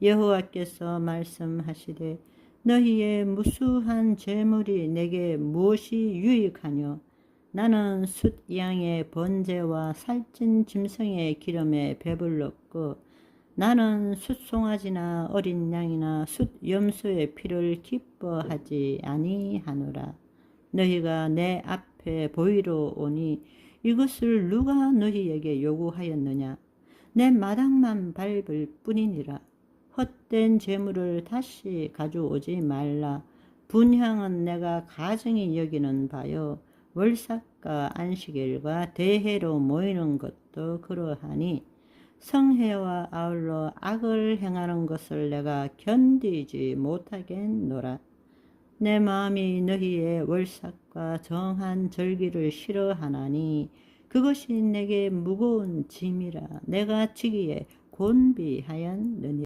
여호와께서 말씀하시되 너희의 무수한 재물이 내게 무엇이 유익하뇨? 나는 숫 양의 번제와 살찐 짐승의 기름에 배불렀고 나는 숫송아지나 어린 양이나 숫 염소의 피를 기뻐하지 아니하노라. 너희가 내 앞에 보이러 오니 이것을 누가 너희에게 요구하였느냐? 내 마당만 밟을 뿐이니라 헛된 재물을 다시 가져오지 말라. 분향은 내가 가정이 여기는 바요. 월삭과 안식일과 대회로 모이는 것도 그러하니 성회와 아울러 악을 행하는 것을 내가 견디지 못하겠노라. 내 마음이 너희의 월삭과 정한 절기를 싫어하나니 그것이 내게 무거운 짐이라 내가 지기에 곤비하였느니